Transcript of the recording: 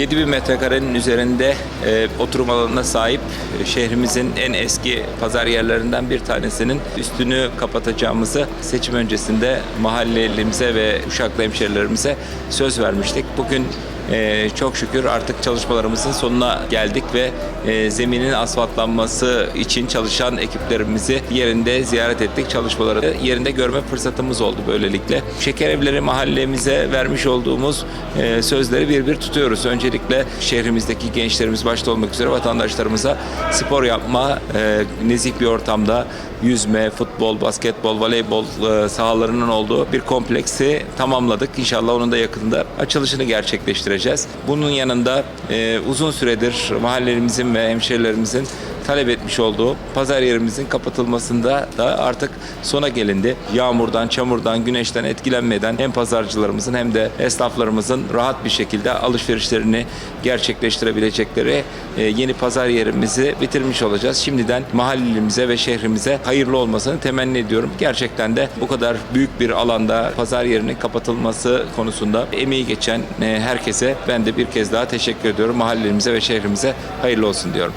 7000 metrekarenin üzerinde e, oturum alanına sahip e, şehrimizin en eski pazar yerlerinden bir tanesinin üstünü kapatacağımızı seçim öncesinde mahallelimize ve Uşaklı hemşerilerimize söz vermiştik. Bugün e, çok şükür artık çalışmalarımızın sonuna geldik ve e, zeminin asfaltlanması için çalışan ekiplerimizi yerinde ziyaret ettik. Çalışmaları yerinde görme fırsatımız oldu böylelikle. Şekerevleri mahallemize vermiş olduğumuz e, sözleri bir bir tutuyoruz. Öncelikle şehrimizdeki gençlerimiz başta olmak üzere vatandaşlarımıza spor yapma, e, nezih bir ortamda yüzme, futbol, basketbol, voleybol e, sahalarının olduğu bir kompleksi tamamladık. İnşallah onun da yakında açılışını gerçekleştireceğiz. Bunun yanında e, uzun süredir mahallemizin ve hemşerilerimizin talep etmiş olduğu pazar yerimizin kapatılmasında da artık sona gelindi. Yağmurdan, çamurdan, güneşten etkilenmeden hem pazarcılarımızın hem de esnaflarımızın rahat bir şekilde alışverişlerini gerçekleştirebilecekleri e, yeni pazar yerimizi bitirmiş olacağız. Şimdiden mahallemize ve şehrimize hayırlı olmasını temenni ediyorum. Gerçekten de bu kadar büyük bir alanda pazar yerinin kapatılması konusunda emeği geçen e, herkese ben de bir kez daha teşekkür ediyorum. Mahallemize ve şehrimize hayırlı olsun diyorum.